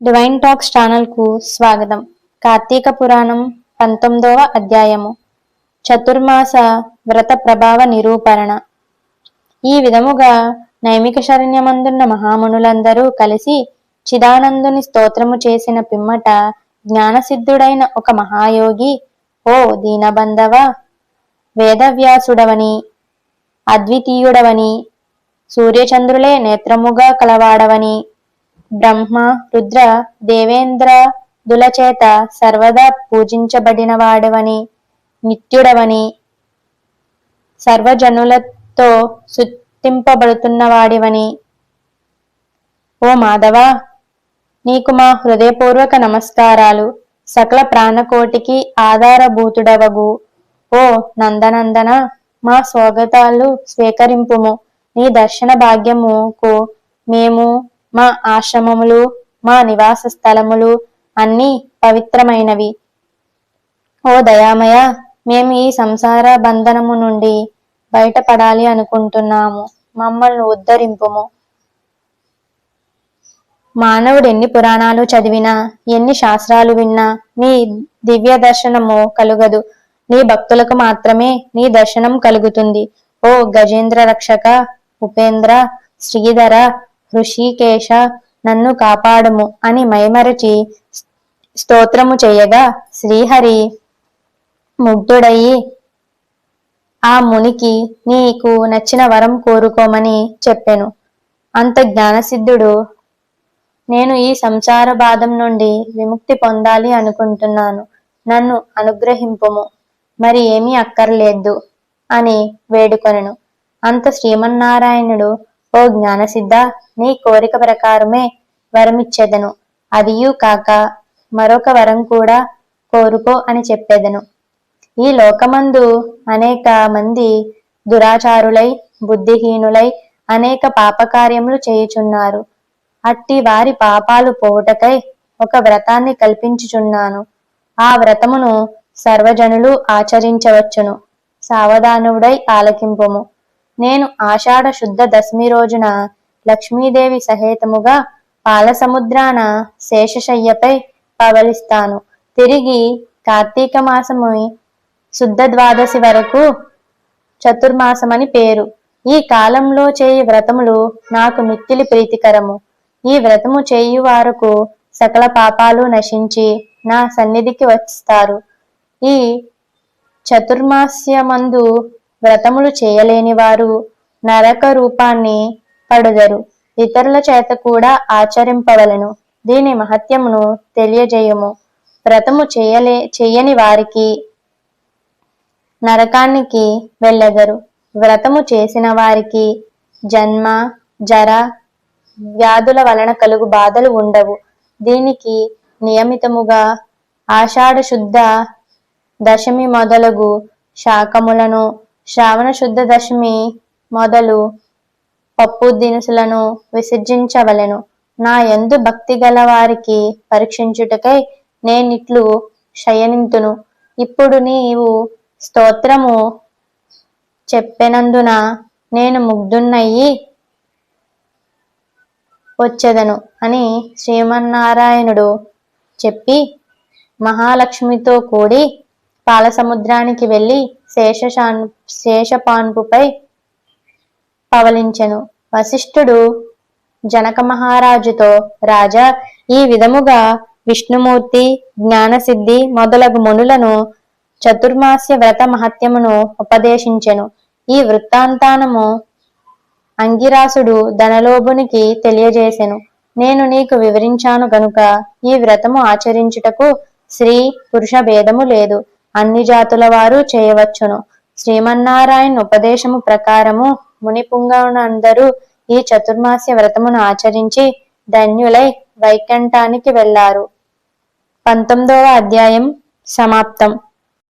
Divine talks ఛానల్కు స్వాగతం. కార్తీక పురాణం పంతొమ్మిదవ అధ్యాయము. చతుర్మాస వ్రత ప్రభావ నిరూపణ. ఈ విధముగా నైమిక శరణ్యమందున్న మహామునులందరూ కలిసి చిదానందుని స్తోత్రము చేసిన పిమ్మట జ్ఞానసిద్ధుడైన ఒక మహాయోగి ఓ దీనబంధవ వేదవ్యాసుడవని అద్వితీయుడవని సూర్యచంద్రులే నేత్రముగా కలవాడవని బ్రహ్మ రుద్ర దేవేంద్ర దులచేత సర్వదా పూజించబడినవాడవని నిత్యుడవని సర్వజనులతో సుత్తింపబడుతున్నవాడివని ఓ మాధవ నీకు మా హృదయపూర్వక నమస్కారాలు. సకల ప్రాణకోటికి ఆధారభూతుడవగు. ఓ నందనందన మా స్వాగతాలు స్వీకరింపుము. నీ దర్శన భాగ్యముకు మేము మా ఆశ్రమములు మా నివాస స్థలములు అన్నీ పవిత్రమైనవి. ఓ దయామయ మేము ఈ సంసార బంధనము నుండి బయటపడాలి అనుకుంటున్నాము. మమ్మల్ని ఉద్ధరింపుము. మానవుడు ఎన్ని పురాణాలు చదివినా ఎన్ని శాస్త్రాలు విన్నా నీ దివ్య దర్శనము కలుగదు. నీ భక్తులకు మాత్రమే నీ దర్శనం కలుగుతుంది. ఓ గజేంద్ర రక్షక ఉపేంద్ర శ్రీధర హృషీకేశ నన్ను కాపాడుము అని మైమరచి స్తోత్రము చేయగా శ్రీహరి ముగ్ధుడయి ఆ మునికి నీకు నచ్చిన వరం కోరుకోమని చెప్పెను. అంత జ్ఞానసిద్ధుడు. నేను ఈ సంసార బాధం నుండి విముక్తి పొందాలి అనుకుంటున్నాను. నన్ను అనుగ్రహింపుము. మరి ఏమీ అక్కర్లేదు అని వేడుకొనెను. అంత శ్రీమన్నారాయణుడు ఓ జ్ఞానసిద్ధ నీ కోరిక ప్రకారమే వరమిచ్చేదను. అదియూ కాక మరొక వరం కూడా కోరుకో అని చెప్పేదను. ఈ లోకమందు అనేక మంది దురాచారులై బుద్ధిహీనులై అనేక పాపకార్యములు చేయుచున్నారు. అట్టి వారి పాపాలు పోవుటకై ఒక వ్రతాన్ని కల్పించుచున్నాను. ఆ వ్రతమును సర్వజనులు ఆచరించవచ్చును. సావధానుడై ఆలకింపుము. నేను ఆషాఢ శుద్ధ దశమి రోజున లక్ష్మీదేవి సహేతముగా పాలసముద్రాన శేషశయ్యపై పవలిస్తాను. తిరిగి కార్తీక మాసము శుద్ధ ద్వాదశి వరకు చతుర్మాసమని పేరు. ఈ కాలంలో చేయి వ్రతములు నాకు మిక్కిలి ప్రీతికరము. ఈ వ్రతము చేయు వారకు సకల పాపాలు నశించి నా సన్నిధికి వస్తారు. ఈ చతుర్మాస్యమందు వ్రతములు చేయలేని వారు నరక రూపాన్ని పడుదరు. ఇతరుల చేత కూడా ఆచరింపవలను. దీని మహత్యమును తెలియజేయము. వ్రతము చేయలే చెయ్యని వారికి నరకానికి వెళ్ళెదరు. వ్రతము చేసిన వారికి జన్మ జర వ్యాధుల వలన కలుగు బాధలు ఉండవు. దీనికి నియమితముగా ఆషాఢ శుద్ధ దశమి మొదలగు శాఖములను శ్రావణ శుద్ధ దశమి మొదలు పప్పు దినుసులను విసర్జించవలెను. నా యందు భక్తి గల వారికి పరీక్షించుటకై నేనిట్లు శయనింతును. ఇప్పుడు నీవు స్తోత్రము చెప్పినందున నేను ముగ్ధున్నయ్యి వచ్చేదను అని శ్రీమన్నారాయణుడు చెప్పి మహాలక్ష్మితో కూడి పాలసముద్రానికి వెళ్ళి శేషశాన్ శేషపాన్పుపై పవలించెను. వశిష్ఠుడు జనక మహారాజుతో రాజా ఈ విధముగా విష్ణుమూర్తి జ్ఞానసిద్ధి మొదలగు మునులను చతుర్మాస్య వ్రత మహత్యమును ఉపదేశించెను. ఈ వృత్తాంతానము అంగిరాసుడు ధనలోభునికి తెలియజేసెను. నేను నీకు వివరించాను గనుక ఈ వ్రతము ఆచరించుటకు స్త్రీ పురుష భేదము లేదు. అన్ని జాతుల వారు చేయవచ్చును. శ్రీమన్నారాయణ ఉపదేశము ప్రకారము మునిపుంగవునందరూ ఈ చతుర్మాస్య వ్రతమును ఆచరించి ధన్యులై వైకంఠానికి వెళ్ళారు పంతొమ్మిదవ అధ్యాయం సమాప్తం.